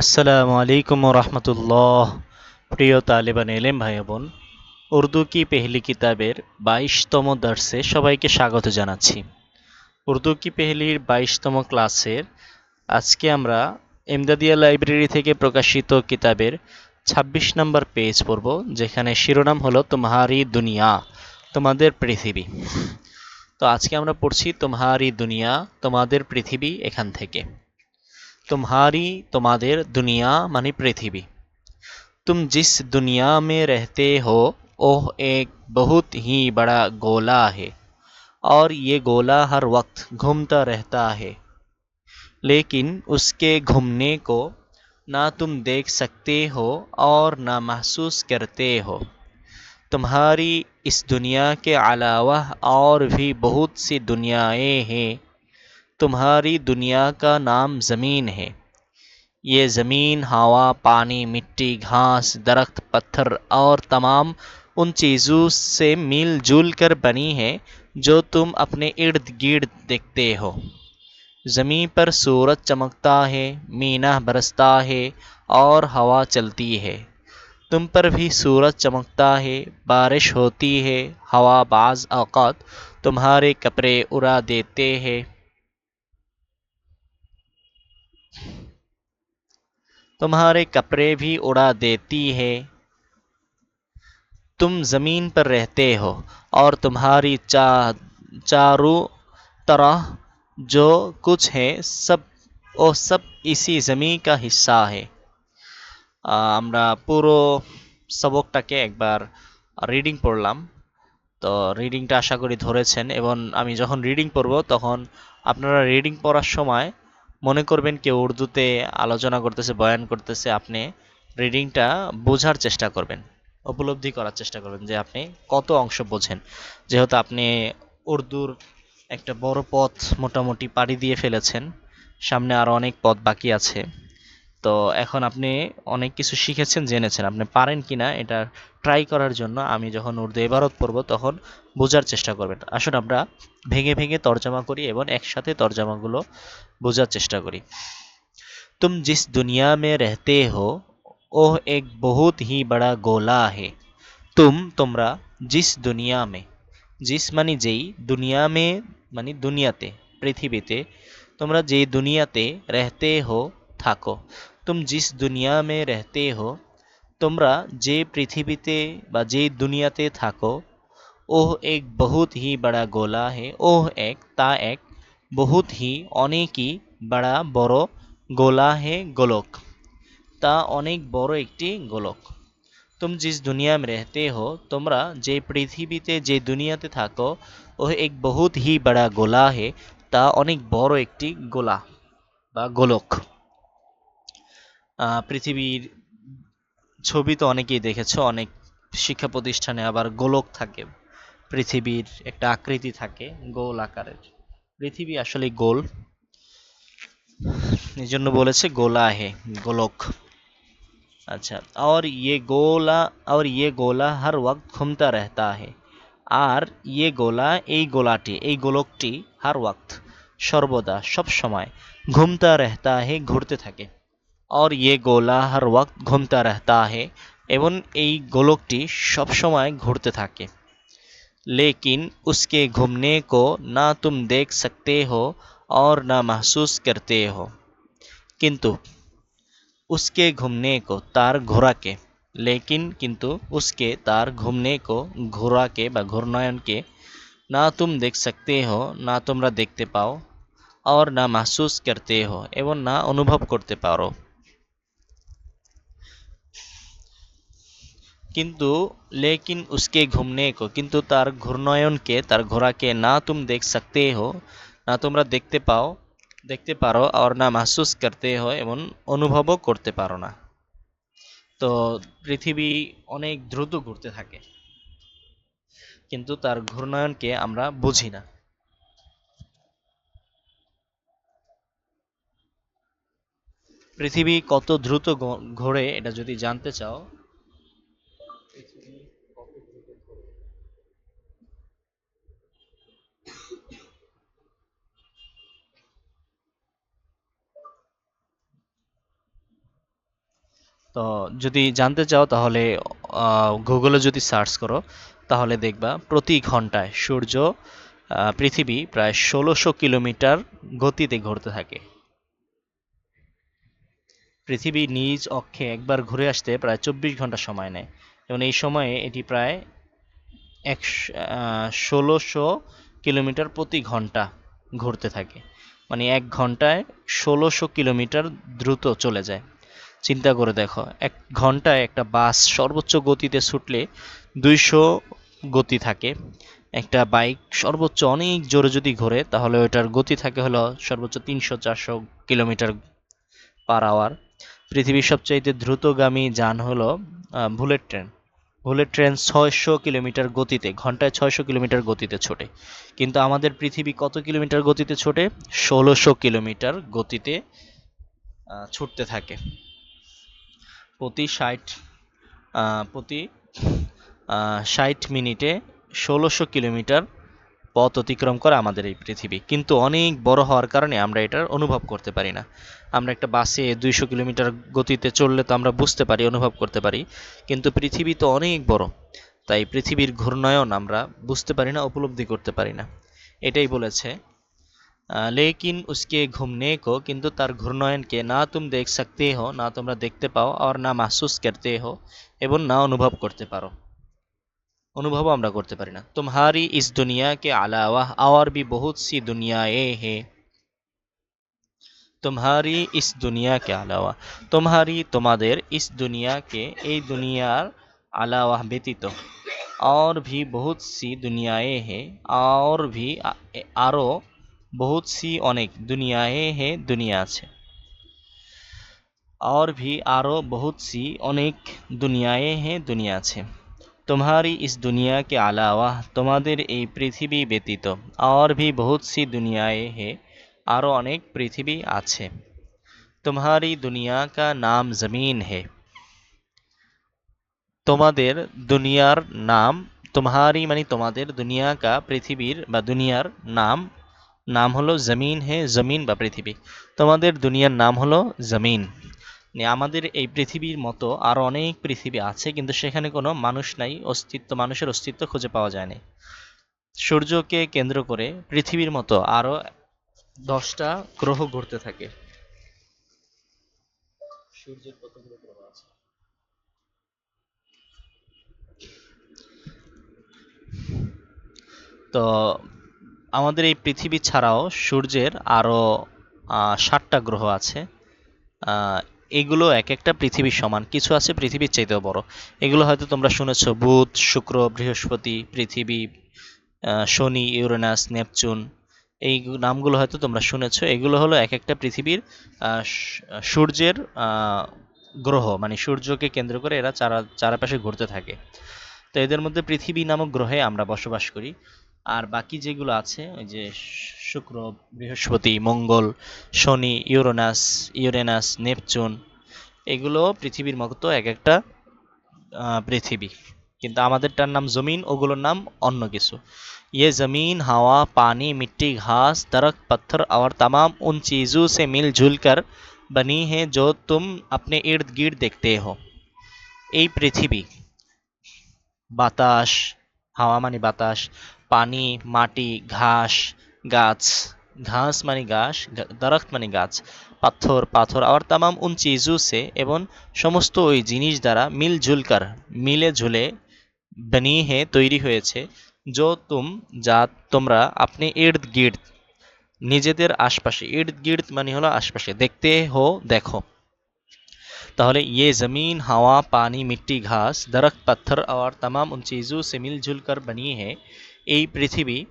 আসসালামু আলাইকুম রহমতুল্লাহ প্রিয় তালেবান এলেম ভাই বোন উর্দু কি পেহলি কিতাবের বাইশতম দর্শে সবাইকে স্বাগত জানাচ্ছি। উর্দু কি পেহলির বাইশতম ক্লাসের আজকে আমরা এমদাদিয়া লাইব্রেরি থেকে প্রকাশিত কিতাবের ২৬ নম্বর পেজ পড়ব, যেখানে শিরোনাম হলো তোমাহারি দুনিয়া, তোমাদের পৃথিবী। তো আজকে আমরা পড়ছি তোমাহারি দুনিয়া, তোমাদের পৃথিবী এখান থেকে। तुम्हारी, तुम्हादेर दुनिया मानी पृथ्वी। तुम जिस दुनिया में रहते हो वह एक बहुत ही बड़ा गोला है, और ये गोला हर वक्त घूमता रहता है। लेकिन उसके घूमने को ना तुम देख सकते हो और ना महसूस करते हो। तुम्हारी इस दुनिया के अलावा और भी बहुत सी दुनियाएँ हैं तुम्हारी दुनिया का नाम ज़मीन है। ये ज़मीन, हवा, पानी, मिट्टी, घास, दरख्त, पत्थर और तमाम उन चीज़ों से मिल जुल कर बनी है जो तुम अपने इर्द गिर्द देखते हो। ज़मीन पर सूरज चमकता है, मीना बरसता है और हवा चलती है। तुम पर भी सूरज चमकता है, बारिश होती है, हवा बाज़ अवक़ात तुम्हारे कपड़े उड़ा देते हैं। तुम्हारे कपड़े भी उड़ा देती है तुम ज़मीन पर रहते हो और तुम्हारी चा चारों तरह जो कुछ है सब ও সব ইসি জমি কা হিস্সা হে আমরা পুরো সবকটাকে একবার রিডিং পড়লাম তো রিডিংটা আশা করি ধরেছেন এবং আমি যখন রিডিং পড়ব তখন আপনারা রিডিং পড়ার সময় মনে করবেন কেউ উর্দুতে আলোচনা করতেছে, বয়ান করতেছে, আপনি রিডিংটা বোঝার চেষ্টা করবেন, উপলব্ধি করার চেষ্টা করবেন যে আপনি কত অংশ বোঝেন। যেহেতু আপনি উর্দুর একটা বড় পথ মোটামুটি পাড়ি দিয়ে ফেলেছেন, সামনে আরও অনেক পথ বাকি আছে। তো এখন আপনি অনেক কিছু শিখেছেন, জেনেছেন। আপনি পারেন কি না এটা ট্রাই করার জন্য আমি যখন উর্দু এবারত পড়ব তখন বোঝার চেষ্টা করবেন। আসুন আমরা ভেঙে ভেঙে তর্জমা করি এবং একসাথে তর্জমাগুলো বোঝার চেষ্টা করি। তুম জিস দুনিয়া মে রেহতে হো, ওহ এক বহুত হি বড়া গোলা হে। তুম তোমরা জিস দুনিয়া মে, জিস মানে যেই দুনিয়া মে মানে দুনিয়াতে, পৃথিবীতে, তোমরা যে দুনিয়াতে রেহতে হো থাকো। তুম জিস দুনিয়া মে রহতে হো তোমরা যে পৃথিবীতে বা যে দুনিয়াতে থাকো ওহ এক বহুত হি বড়া গোলা হে ওহ এক তা এক বহুত হি অনেকই বড়া বড় গোলা হে গোলক তা অনেক বড় একটি গোলক তুম জিস দুনিয়া মে রহতে হো তোমরা যে পৃথিবীতে যে দুনিয়াতে থাকো ওহ এক বহুত হি বড়া গোলা হে তা অনেক বড় একটি গোলা বা গোলক পৃথিবীর ছবি তো অনেকেই দেখেছো অনেক শিক্ষা প্রতিষ্ঠানে আবার গোলক থাকে পৃথিবীর একটা আকৃতি থাকে গোল আকারের পৃথিবী আসলে গোল এই জন্য বলেছে গোলা হে গোলক আচ্ছা और ये गोला और ये गोला हर वक्त घूमता रहता है আর ইয়ে গোলা এই গোলাটি এই গোলকটি হার ওয়াক্ত সর্বদা সব সময় ঘুমতা রেহতা হে ঘুরতে থাকে और ये गोला हर वक्त घूमता रहता है এবং गोलकटी सब समय घूरते थके लेकिन उसके घूमने को ना तुम देख सकते हो और ना महसूस करते हो। किंतु उसके घूमने को तार घुरा के, लेकिन किंतु उसके तार घूमने को घुरा के व ঘূর্ণায়ন के, ना तुम देख सकते हो, ना তোমরা देखते पाओ और ना महसूस करते हो एवं ना अनुभव करते पारो। কিন্তু লেকিন উসকে ঘুমনে কো কিন্তু তার ঘূর্ণয়নকে তার ঘোড়াকে না তুম দেখ सकते हो না তোমরা দেখতে পাও দেখতে পারো আর না মাহসুস করতে হয় এবং অনুভবও করতে পারো না তো পৃথিবী অনেক দ্রুত ঘুরতে থাকে কিন্তু তার ঘূর্ণয়নকে আমরা বুঝি না পৃথিবী কত দ্রুত ঘোরে এটা যদি জানতে চাও তো যদি জানতে চাও তাহলে গুগলে যদি সার্চ করো, তাহলে দেখবা প্রতি ঘন্টায় সূর্য পৃথিবী প্রায় ষোলোশো কিলোমিটার গতিতে ঘুরতে থাকে। পৃথিবী নিজ অক্ষে একবার ঘুরে আসতে প্রায় চব্বিশ ঘণ্টা সময় নেয়। এবং এই সময়ে এটি প্রায় এক ষোলোশো কিলোমিটার প্রতি ঘণ্টা ঘুরতে থাকে। মানে এক ঘন্টায় ষোলোশো কিলোমিটার দ্রুত চলে যায়। চিন্তা করে দেখো, এক ঘন্টায় একটা বাস সর্বোচ্চ গতিতে ছুটলে দুইশো গতি থাকে। একটা বাইক সর্বোচ্চ অনেক জোরে যদি ঘোরে, তাহলে ওটার গতি থাকে হলো সর্বোচ্চ তিনশো চারশো কিলোমিটার পার আওয়ার পৃথিবীর সবচাইতে দ্রুতগামী যান হলো বুলেট ট্রেন। বুলেট ট্রেন ছয়শো কিলোমিটার গতিতে, ঘন্টায় ছয়শো কিলোমিটার গতিতে ছোটে। কিন্তু আমাদের পৃথিবী কত কিলোমিটার গতিতে ছোটে? ষোলোশো কিলোমিটার গতিতে ছুটতে থাকে। প্রতি ষাট প্রতি ষাট মিনিটে ষোলোশো কিলোমিটার পথ অতিক্রম করে আমাদের এই পৃথিবী। কিন্তু অনেক বড় হওয়ার কারণে আমরা এটার অনুভব করতে পারি না। আমরা একটা বাসে দুইশো কিলোমিটার গতিতে চললে তো আমরা বুঝতে পারি, অনুভব করতে পারি। কিন্তু পৃথিবী তো অনেক বড়। তাই পৃথিবীর ঘূর্ণয়ন আমরা বুঝতে পারি না, উপলব্ধি করতে পারি না। এটাই বলেছে আহ, লেকিন উসকে ঘুমনে কো কিন্তু তার ঘূর্ণয়নকে না তুম দেখ সকতে হো না তোমরা দেখতে পাও আর না মাহসুস করতে হো এবং না অনুভব করতে পারো অনুভব আমরা করতে পারি না तुम्हारी इस दुनिया के अलावा और भी बहुत सी दुनियाएं हैं तुम्हारी इस दुनिया के अलावा तुम्हारी তোমাদের इस दुनिया के এই দুনিয়ার अलावा ব্যতীত और भी बहुत सी दुनियाएं हैं और भी আ- আরো बहुत অনেক अनेक হে हैं दुनिया আছে। আর ভি आरो बहुत सी अनेक दुनियाएं हैं दुनिया আছে। তোমারই ইস দুনিয়াকে আলাওয়া, তোমাদের এই পৃথিবী ব্যতীত। আর ভি বহুত সি দুনিয়ায় হে আরও অনেক পৃথিবী আছে। তোমারি দুনিয়া কা নাম জমিন হে। তোমাদের দুনিয়ার নাম তোমারই মানে তোমাদের দুনিয়া কা পৃথিবীর বা দুনিয়ার নাম নাম হলো জমিন হে জমিন বা পৃথিবী। তোমাদের দুনিয়ার নাম হলো জমিন। মানে আমাদের এই পৃথিবীর মতো আরও অনেক পৃথিবী আছে, কিন্তু সেখানে কোনো মানুষ নাই, অস্তিত্ব, মানুষের অস্তিত্ব খুঁজে পাওয়া যায়নি সূর্যকে কেন্দ্র করে পৃথিবীর মতো আরও দশটা গ্রহ ঘুরতে থাকে। তো আমাদের এই পৃথিবী ছাড়াও সূর্যের আরও ষাটটা গ্রহ আছে। এগুলো এক একটা পৃথিবীর সমান। কিছু আছে পৃথিবীর চাইতেও বড়। এগুলো হয়তো তোমরা শুনেছ, বুধ, শুক্র, বৃহস্পতি, পৃথিবী শনি, ইউরেনাস, নেপচুন। এই নামগুলো হয়তো তোমরা শুনেছো। এগুলো হলো এক একটা পৃথিবীর সূর্যের গ্রহ। মানে সূর্যকে কেন্দ্র করে এরা চারা, চারপাশে ঘুরতে থাকে। তো এদের মধ্যে পৃথিবী নামক গ্রহে আমরা বসবাস করি। আর বাকি যেগুলো আছে ওই যে শু- Shukra Brihaspati Mangal Shani Uranus Uranus Neptune এগুলো পৃথিবীর মতো এক একটা আহ, পৃথিবী কিন্তু আমাদেরটার নাম জমিন ওগুলোর নাম অন্য কিছু ये ज़मीन हवा पानी मिट्टी घास दरख्त पत्थर और तमाम उन चीज़ों से मिलजुल कर बनी है जो तुम अपने इर्द गिर्द देखते हो এই পৃথিবী বাতাস হাওয়া মানে বাতাস পানি, মাটি, ঘাস, গাছ। ঘাস মানে গাছ দারাক্ত মানে গাছ, পাথর পাথর, আবার তাম उन चीज़ों এবং সমস্ত ওই জিনিস দ্বারা মিলজুলকার মিলে ঝুলে বনি হে তৈরি হয়েছে। যো তুম, যা তোমরা, আপনি ইর্দ গির্দ, নিজেদের আশপাশে। ইর্দ গির্দ মানে হলো আশপাশে। দেখতে হো, দেখো। তাহলে ইয়ে জমিন, হাওয়া, পানি, মিট্টি, ঘাস দরख्त পাথর আর তাম উন চিজু সে মিল ঝুলকার बनी है এই পৃথিবী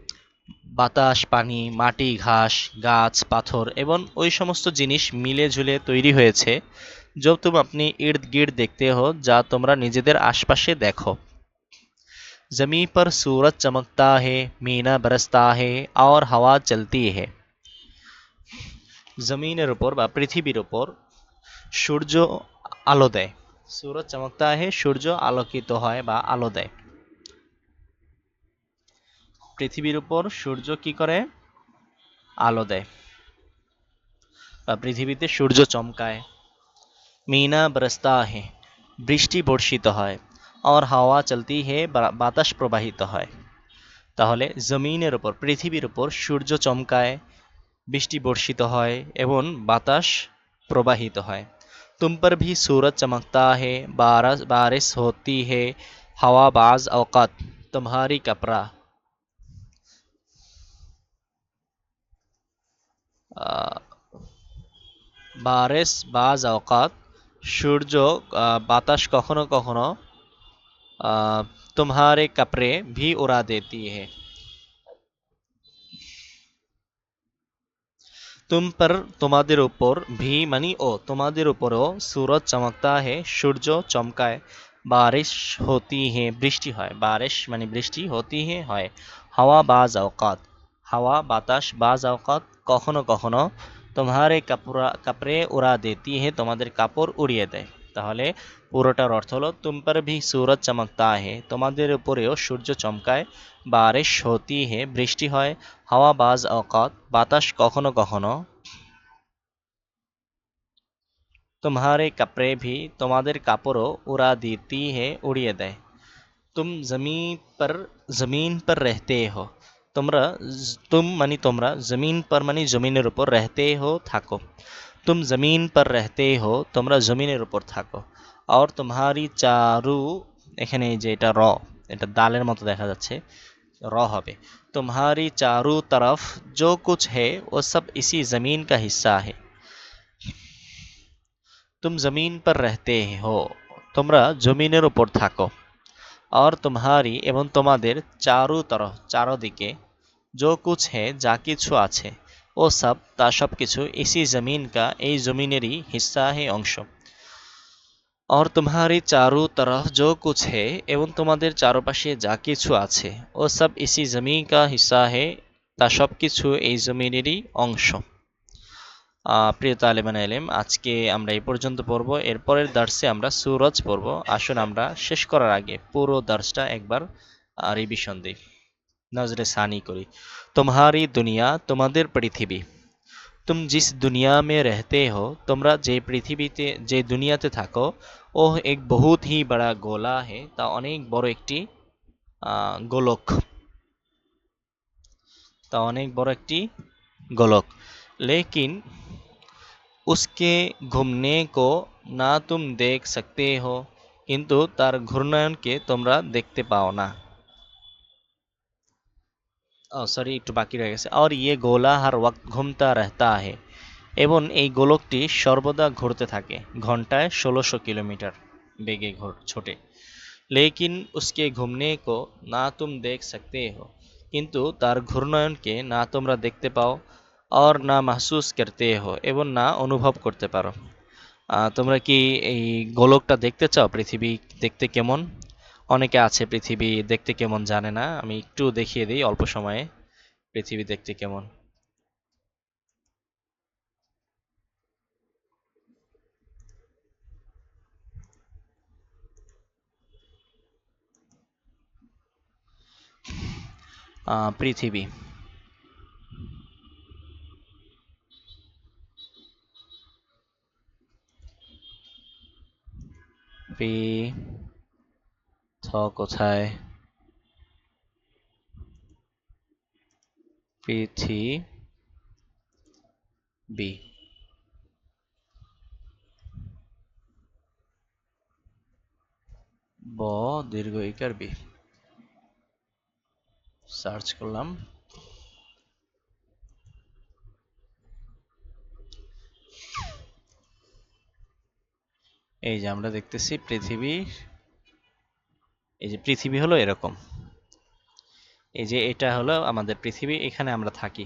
বাতাস, পানি, মাটি, ঘাস, গাছ, পাথর এবং ওই সমস্ত জিনিস মিলে ঝুলে তৈরি হয়েছে। যব তুমি আপনি ইর্দ গির্দ দেখতে হো, যা তোমরা নিজেদের আশপাশে দেখো। জমি পর সূরজ চমকতা হে, মিনা বরসতা হে, আর হাওয়া চলতি হে। জমিনের উপর বা পৃথিবীর উপর সূর্য আলো দেয়। সূরজ চমকতা হে, সূর্য আলোকিত হয় বা আলো দেয়। পৃথিবীর উপর সূর্য কি করে আলো দেয় বা পৃথিবীতে সূর্য চমকায় मीना बरसता है বৃষ্টি বর্ষিত হয় और হাওয়া চলতি হে বা- বাতাস প্রবাহিত হয় তাহলে জমিনের উপর পৃথিবীর উপর সূর্য চমকায় বৃষ্টি বর্ষিত হয় এবং বাতাস প্রবাহিত হয় तुम पर भी सूरज चमकता है बारस बारिश होती है हवा बाज औकात तुम्हारी कपड़ा বারেস বাজ আওকাত সূর্য আহ, বাতাস কখনো কখনো আহ, तुम्हारे कपड़े भी उड़ा देती है तुम पर তোমাদের উপর ভি মানি ও তোমাদের উপরও সুরজ চমকতা হে সূর্য চমকায় বারিশ হতি হে বৃষ্টি হয় বারিশ মানে বৃষ্টি হতি হে হয় হাওয়া বাজ আওকাত হাওয়া, বাতাস, বাজ আওকাত কখনো কখনো তোমারে কাপড়া কাপড়ে উড়া দেতি হে তোমাদের কাপড় উড়িয়ে দেয়। তাহলে পুরোটার অর্থ হলো, তুম পর ভি সুরজ চমকতা হে, তোমাদের উপরেও সূর্য চমকায়, বারিশ হতি হে বৃষ্টি হয়, হাওয়া, বাজ অকাত বাতাস কখনো কখনো তোমারে কাপড়ে ভি তোমাদের কাপড়ও উড়া দিতি হে উড়িয়ে দেয়। তুম জমিন পর জমিন পর রহতে হো তোমরা জ- तुम মানি তোমরা জমিন पर মানি জমিনের উপর रहते हो থাকো तुम जमीन पर रहते हो তোমরা জমিনের উপর থাকো और तुम्हारी চারু এখানে এই যে এটা র এটা দালের মতো দেখা যাচ্ছে র হবে तुम्हारी चारों तरफ जो कुछ है वो सब इसी जमीन का हिस्सा है तुम जमीन पर रहते हो তোমরা জমিনের উপর থাকো और तुम्हारी এবং তোমাদের চারু তরফ চারদিকে जो कुछ है যা কিছু আছে ও সব তা সব কিছু ইসি জমিন কা এই জমিনেরই হিস্সা হে অংশ और तुम्हारी चारों तरफ जो कुछ है এবং তোমাদের চারপাশে যা কিছু আছে ও সব ইসি জমিন কা হিস্সা হে তা সব কিছু এই জমিনেরই অংশ আহ, প্রিয় তালেমান আলিম আজকে আমরা এই পর্যন্ত পড়ব। এরপরের দার্সে আমরা সুরজ পড়ব। আসুন আমরা শেষ করার আগে পুরো দার্সটা একবার রিভিশন দিই। নজরে সানি করি। তোমারি দুনিয়া তোমাদের পৃথিবী। তুম জিস দুনিয়া মে রহতে হো, তোমরা যে পৃথিবীতে, যে দুনিয়াতে থাকো ও এক বহুত হি বড়া গোলা হে, তা অনেক বড় একটি গোলক। তা অনেক বড় একটি গোলক। लेकिन उसके घूमने को না তুম দেখ सकते हो কিন্তু তার ঘূর্ণায়নকে তোমরা দেখতে পাও না সরি একটু বাকি রয়ে গেছে আর ইয়ে গোলা হার ওয়াক্ত ঘুমতা রহতা হে এবং এই গোলকটি সর্বদা ঘুরতে থাকে ঘন্টায় ষোলোশো কিলোমিটার বেগে ঘোর ছোটে লেকিন উসকে ঘুমনে কো না তুম দেখ সকতে হো কিন্তু তার ঘূর্ণায়নকে না তোমরা দেখতে পাও আর না মাহসুস করতে হো এবং না অনুভব করতে পারো তোমরা কি এই গোলকটা দেখতে চাও পৃথিবী দেখতে কেমন অনেকে আছে পৃথিবী দেখতে কেমন জানে না আমি একটু দেখিয়ে দিই অল্প সময়ে পৃথিবী দেখতে কেমন পৃথিবী পি থ কোথায়? পৃথিবী ব দীর্ঘ ইকার বি। সার্চ করলাম। এই যে আমরা দেখতেছি পৃথিবী এই যে পৃথিবী হলো এরকম। এই যে এটা হলো আমাদের পৃথিবী, এখানে আমরা থাকি,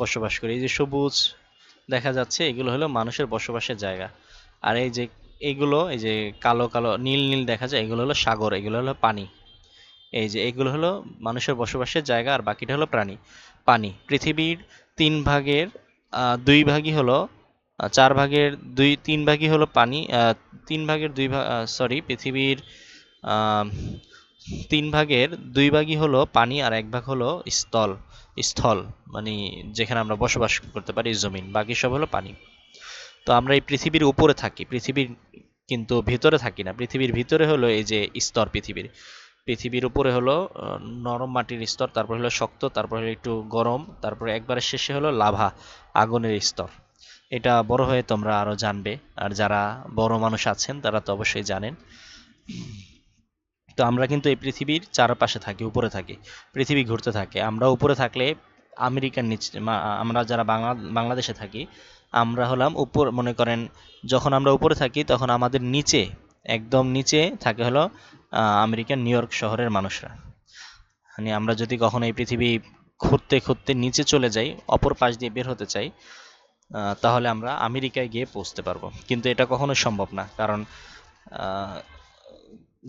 বসবাস করি। এই যে সবুজ দেখা যাচ্ছে, এগুলো হলো মানুষের বসবাসের জায়গা। আর এই যে এইগুলো এই যে কালো কালো নীল নীল দেখা যায়, এগুলো হলো সাগর, এগুলো হলো পানি। এই যে এগুলো হলো মানুষের বসবাসের জায়গা, আর বাকিটা হলো প্রাণী। পানি, পৃথিবীর তিন ভাগের দুই ভাগই হলো চার ভাগের দুই, তিন ভাগই হলো পানি তিন ভাগের দুই ভাগ সরি পৃথিবীর তিন ভাগের দুই ভাগই হলো পানি আর এক ভাগ হলো স্থল স্থল মানে যেখানে আমরা বসবাস করতে পারি, জমিন, বাকি সব হলো পানি। তো আমরা এই পৃথিবীর উপরে থাকি, পৃথিবীর কিন্তু ভিতরে থাকি না, পৃথিবীর ভিতরে হলো এই যে স্তর পৃথিবীর। পৃথিবীর উপরে হলো নরম মাটির স্তর, তারপর হলো শক্ত, তারপর হলো একটু গরম, তারপরে একবারে শেষে হলো লাভা, আগুনের স্তর। এটা বড় হয়ে তোমরা আরও জানবে। আর যারা বড় মানুষ আছেন, তারা তো অবশ্যই জানেন। তো আমরা কিন্তু এই পৃথিবীর চারপাশে থাকি, উপরে থাকি। পৃথিবী ঘুরতে থাকে। আমরা উপরে থাকলে আমেরিকার নিচে আমরা যারা বাংলা, বাংলাদেশে থাকি, আমরা হলাম উপর, মনে করেন যখন আমরা উপরে থাকি, তখন আমাদের নিচে, একদম নিচে থাকে হলো আমেরিকার নিউ ইয়র্ক শহরের মানুষরা। মানে আমরা যদি কখনো এই পৃথিবী ঘুরতে ঘুরতে নিচে চলে যাই, অপর পাশ দিয়ে বের হতে চাই তাহলে আমরা আমেরিকায় গিয়ে পৌঁছতে পারব। কিন্তু এটা কখনো সম্ভব না, কারণ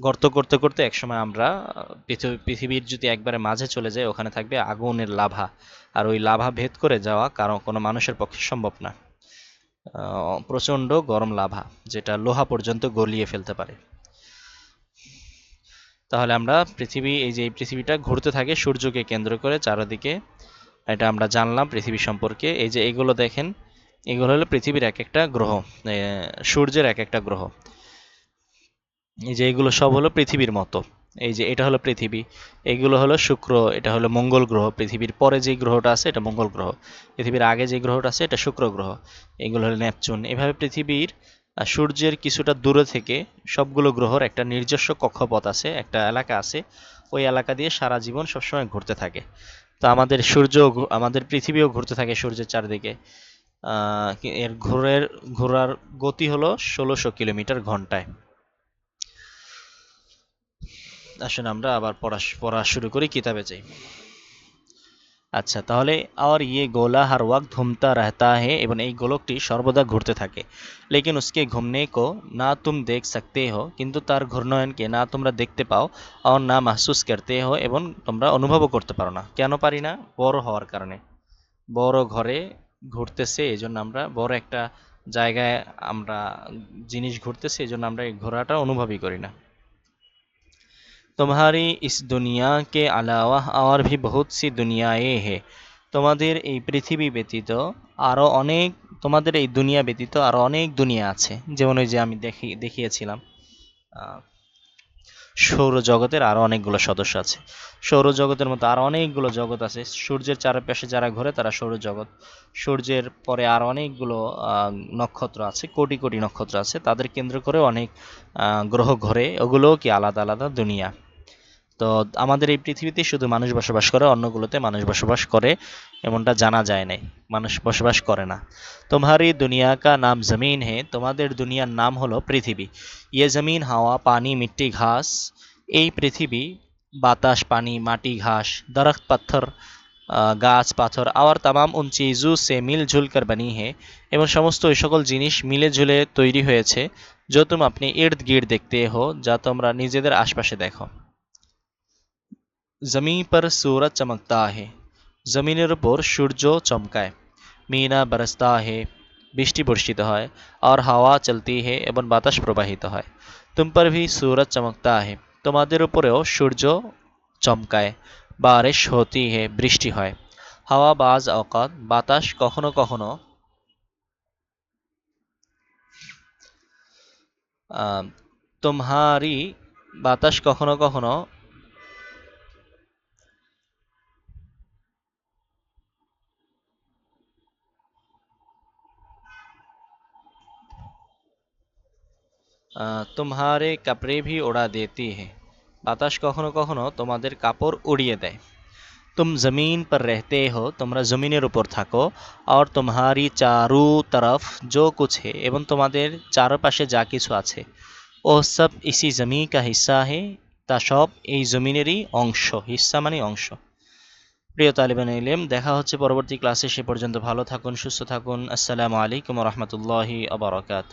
গর্ত করতে করতে একসময় আমরা পৃথিবীর যদি একবারে মাঝে চলে যাই, ওখানে থাকবে আগুনের লাভা। আর ওই লাভা ভেদ করে যাওয়া কারণ কোনো মানুষের পক্ষে সম্ভব না। প্রচণ্ড গরম লাভা, যেটা লোহা পর্যন্ত গলিয়ে ফেলতে পারে। তাহলে আমরা পৃথিবী, এই যে এই পৃথিবীটা ঘুরতে থাকে সূর্যকে কেন্দ্র করে চারিদিকে, এটা আমরা জানলাম পৃথিবী সম্পর্কে। এই যে এগুলো দেখেন এগুলো হলো পৃথিবীর এক একটা গ্রহ সূর্যের এক একটা গ্রহ। এই যে এগুলো সব হলো পৃথিবীর মতো। এই যে এটা হলো পৃথিবী, এগুলো হলো শুক্র, এটা হলো মঙ্গল গ্রহ। পৃথিবীর পরে যে গ্রহটা আছে এটা মঙ্গল গ্রহ, পৃথিবীর আগে যে গ্রহটা আছে এটা শুক্র গ্রহ। এগুলো হলো নেপচুন। এভাবে পৃথিবীর সূর্যের কিছুটা দূরে থেকে সবগুলো গ্রহর একটা নিজস্ব কক্ষপথ আছে, একটা এলাকা আছে। ওই এলাকা দিয়ে সারা জীবন সবসময় ঘুরতে থাকে। তো আমাদের সূর্য আমাদের পৃথিবীও ঘুরতে থাকে সূর্যের চারদিকে। এর ঘোরের, ঘোরার গতি হলো ষোলোশো কিলোমিটার ঘন্টায়। আসুন আমরা আবার পড়া পড়া শুরু করি, কিতাবে যাই। আচ্ছা তাহলে আর ইয়ে গোলা হর ওয়াক্ত ঘুমতা রহতা হে এবং এই গোলকটি সর্বদা ঘুরতে থাকে। লেকিন উসকে ঘুমনে কো না তুম দেখ সকতে হো, কিন্তু তার ঘূর্ণয়নকে না তোমরা দেখতে পাও আর না মাহসুস করতে হো, এবং তোমরা অনুভবও করতে পারো না। কেন পারি না? বড় হওয়ার কারণে। বড় ঘরে ঘুরতেছে এই জন্য আমরা বড় একটা জায়গায় আমরা জিনিস ঘুরতেছে, এজন্য আমরা এই ঘোরাটা অনুভবই করি না। তোমারই ইস দুনিয়াকে আলাওয়া আওয়ার ভি বহুত সি দুনিয়া এ হে। তোমাদের এই পৃথিবী ব্যতীত আরও অনেক, তোমাদের এই দুনিয়া ব্যতীত আরও অনেক দুনিয়া আছে। যেমন ওই যে আমি দেখি, দেখিয়েছিলাম সৌরজগতের আরও অনেকগুলো সদস্য আছে। সৌরজগতের মতো আরও অনেকগুলো জগৎ আছে। সূর্যের চারপাশে যারা ঘোরে তারা সৌরজগৎ। সূর্যের পরে আর অনেকগুলো নক্ষত্র আছে, কোটি কোটি নক্ষত্র আছে। তাদের কেন্দ্র করে অনেক গ্রহ ঘোরে। ওগুলোও কি আলাদা আলাদা দুনিয়া। তো আমাদের এই পৃথিবীতে শুধু মানুষ বসবাস করে, অন্যগুলোতে মানুষ বসবাস করে এমনটা জানা যায় নাই। মানুষ বসবাস করে না। তোমারি দুনিয়া কা নাম জমিন হে, তোমাদের দুনিয়ার নাম হলো পৃথিবী। ইয়ে জমিন, হাওয়া, পানি, মিট্টি, ঘাস, এই পৃথিবী, বাতাস, পানি, মাটি, ঘাস, দরখত, পাথর গাছ, পাথর, আওয়ার তামাম উন চিজু সে, মিল, ঝুল, কর, বানি হে, এবং সমস্ত ওই সকল জিনিস মিলে ঝুলে তৈরি হয়েছে। যে, তুমি, আপনি ইর্দ গির্দ দেখতে হো, যা তোমরা নিজেদের আশপাশে দেখো। জমি পর সূরজ চমকতা হে জমিনের উপর সূর্য চমকায় মিনা বরসতা হে বৃষ্টি বর্ষিত হয় আর হাওয়া চলতি হে এবং বাতাস প্রবাহিত হয় তুম পর ভি সূরজ চমকতা হে তোমাদের উপরেও সূর্য চমকায় বারিশ হতি হে বৃষ্টি হয় হাওয়া বাজ অকাত বাতাস কখনো কখনো আহ, তোমারি বাতাস কখনো কখনো তোমারে কাপড়ে ভি ওড়া দেতি হে। বাতাস কখনো কখনো তোমাদের কাপড় উড়িয়ে দেয়। তুম জমিন পর রহতে হো, তোমরা জমিনের উপর থাকো, আর তোমারি চারু তরফ যো কুছ হে, এবং তোমাদের চারপাশে যা কিছু আছে ও সব ইসি জমি কা হিসা হে, তা সব এই জমিনেরই অংশ, হিসা মানে অংশ। প্রিয় তালিবান ইলেম, দেখা হচ্ছে পরবর্তী ক্লাসে, সে পর্যন্ত ভালো থাকুন, সুস্থ থাকুন, আসসালামু আলাইকুম রহমতুল্লাহি আবরকাত